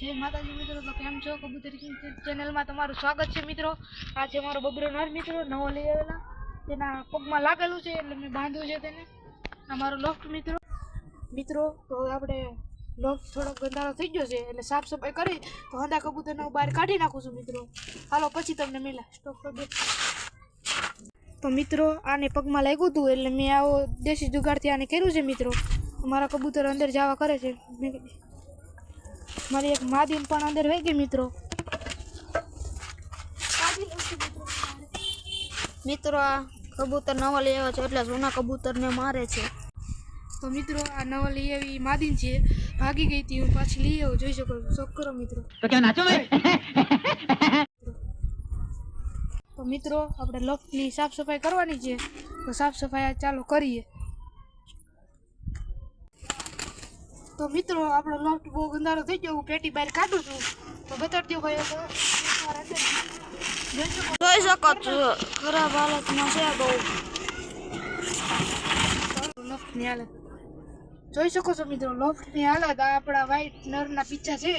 જય માતાજી મિત્રો, તો કેમ છો કબૂતર કિંગ ચેનલમાં તમારું સ્વાગત છે મિત્રો. આ છે મારો બબરો નર મિત્રો, નવો લઈ આવેલા. તેના પગમાં લાગેલું છે એટલે મેં બાંધ્યું છે તેને. આ મારો લોફ્ટ મિત્રો. મિત્રો, તો આપણે લોફ્ટ થોડોક ગંધારો થઈ ગયો છે એટલે સાફ સફાઈ કરી, તો હંધા કબૂતરને હું બહાર કાઢી નાખું છું મિત્રો. હાલો, પછી તમને મિલા. સ્ટોપ કરી તો મિત્રો, આને પગમાં લાગ્યું હતું એટલે મેં આવો દેશી જુગાડથી આને કર્યું છે મિત્રો. મારા કબૂતર અંદર જવા કરે છે. મેં મારી એક માદીન પણ અંદર વહી ગઈ મિત્રો. મિત્રો આ કબૂતર નવલી એવા છે એટલે જૂના કબૂતરને મારે છે. તો મિત્રો આ નવલી એવી માદીન છે ભાગી ગઈ હતી હું પાછી લઈ આવું જોઈ શકો શોખ કરો મિત્રો. તો મિત્રો આપણે લોકની સાફ સફાઈ કરવાની છે. તો સાફ સફાઈ ચાલુ કરીએ. તો મિત્રો આપણો લોફ્ટ બહુ ગંદારો થઈ ગયો હું પેટી બહાર કાઢું છું. તો બતાડજો ભાઈ તો એકવાર જોઈ શકો છો ખરાબ હાલતમાં છે બહુ. લોફ્ટની હાલત. જોઈ શકો છો મિત્રો લોફ્ટની હાલત આ આપણા વ્હાઈટ નરના પીછા છે.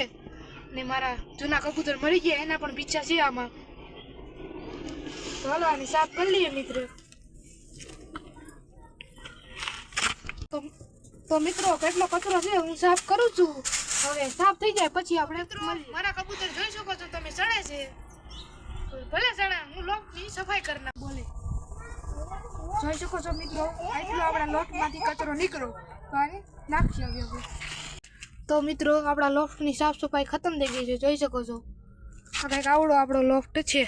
ને મારા જૂના કબૂતર મરી ગયા એના પણ પીછા છે આમાં. તો હાલો આની સાફ કરી લઈએ મિત્રો તો તો મિત્રો કેટલો કચરો છે હું સાફ કરું છું. હવે સાફ થઈ જાય પછી આપણે. મારા કબૂતર જોઈ શકો છો તમે સડે છે. ભલે સડે હું લોફ્ટની સફાઈ કરી નાખ. બોલે. જોઈ શકો છો મિત્રો આટલો આપણા લોટમાંથી કચરો નીકળો તો આને નાખી આવ્યો તો મિત્રો આપણા લોફ્ટની સાફ સફાઈ ખતમ થઈ ગઈ છે જોઈ શકો છો. આ કંઈક આવડો આપણો લોફ્ટ છે.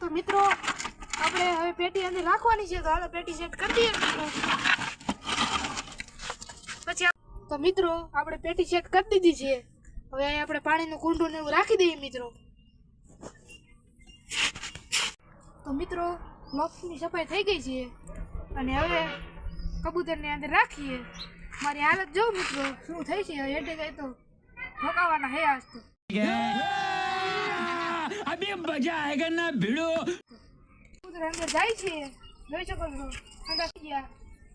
તો મિત્રો આપણે હવે પેટી અંદર રાખવાની છે તો હાલો પેટી સેટ કરી દઈએ મિત્રો. તો મિત્રો આપણે પેટી સેટ કરી દીધી છે. હવે અહીં આપણે પાણીનું કુંડું ને એવું રાખી દઈએ મિત્રો. તો મિત્રો લોફની સફાઈ થઈ ગઈ છે. અને હવે કબૂતરને અંદર રાખીએ. મારી હાલત જો મિત્રો શું થઈ છે? એટલે ગઈ તો ઠોકાવાના હે આજ તો. અબે મજા આયેગા ના અંદર જાય છે. જોઈ શકો છો. અંદર ગયા.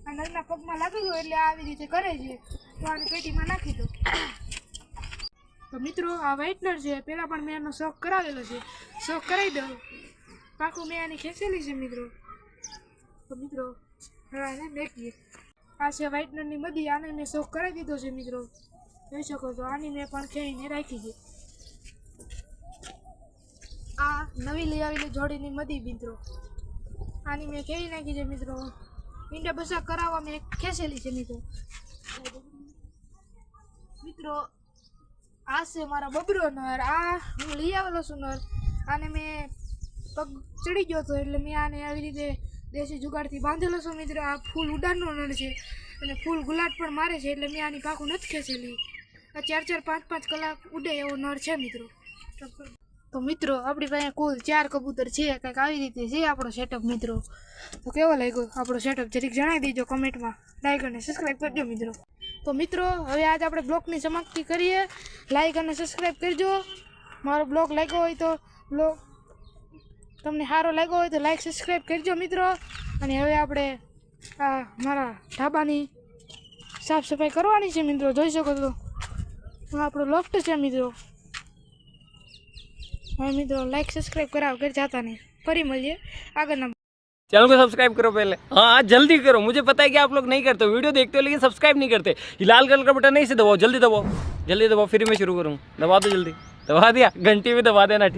આ નળના પગમાં લાગેલું એટલે આવી રીતે કરે છે. તો આને પેટીમાં નાખી દો તો મિત્રો, આ વ્હાઇટનર છે. પહેલાં પણ મેં એનો શોખ કરાવેલો છે. શોખ કરાવી દઉં. પાકું મેં આની ખેંચેલી છે મિત્રો. તો મિત્રો, હવે આને મેકીએ. આ છે વ્હાઇટનરની બધી આને મેં શોખ કરાવી દીધો છે મિત્રો. જોઈ શકો છો, આની મેં પણ ખેડીને રાખી છે. આ નવી લઈ આવેલી જોડીની મદી મિત્રો. આની મેં ખેઈ નાખી છે મિત્રો. ઈંડા બસા કરાવવા મેં ખેંચેલી છે મિત્રો. મિત્રો, આ છે મારા બબરો નર. આ હું લઈ આવેલો છું નર. આને મેં પગ ચડી ગયો હતો એટલે મેં આને આવી રીતે દેશી જુગાડથી બાંધેલો છું મિત્રો. આ ફૂલ ઉડાનનો નળ છે અને ફૂલ ગુલાટ પણ મારે છે એટલે મેં આની પાકું નથી ખેંચેલી. આ ચાર ચાર પાંચ પાંચ કલાક ઉડે એવો નળ છે મિત્રો. તો મિત્રો, આપણી પાસે કુલ ચાર કબૂતર છે, કંઈક આવી રીતે છે આપણો સેટઅપ મિત્રો. તો કેવો લાગ્યો આપણો સેટઅપ જરીક જણાવી દેજો કમેન્ટમાં. લાઈક અને સબસ્ક્રાઈબ કરજો મિત્રો. તો મિત્રો, હવે આજે આપણે બ્લોગની સમાપ્તિ કરીએ. લાઈક અને સબસ્ક્રાઈબ કરજો. મારો બ્લોગ લાગ્યો હોય તો બ્લોગ તમને સારો લાગ્યો હોય તો લાઈક સબસ્ક્રાઈબ કરજો મિત્રો. અને હવે આપણે આ મારા ઢાબાની સાફ સફાઈ કરવાની છે મિત્રો. જોઈ શકો તો આપણો લોફ્ટ છે મિત્રો. હવે મિત્રો લાઈક સબસ્ક્રાઈબ કરાવો ઘર જાતા નહીં ફરી મળીએ આગળના चैनल को सब्सक्राइब करो पहले हाँ हाँ जल्दी करो मुझे पता है कि आप लोग नहीं करते हो वीडियो देखते हो लेकिन सब्सक्राइब नहीं करते ये लाल कलर का बटन नहीं से दबाओ जल्दी दबाओ जल्दी दबाओ फिर मैं शुरू करूँ दबा दो जल्दी दबा दिया घंटी में दबा देना ठीक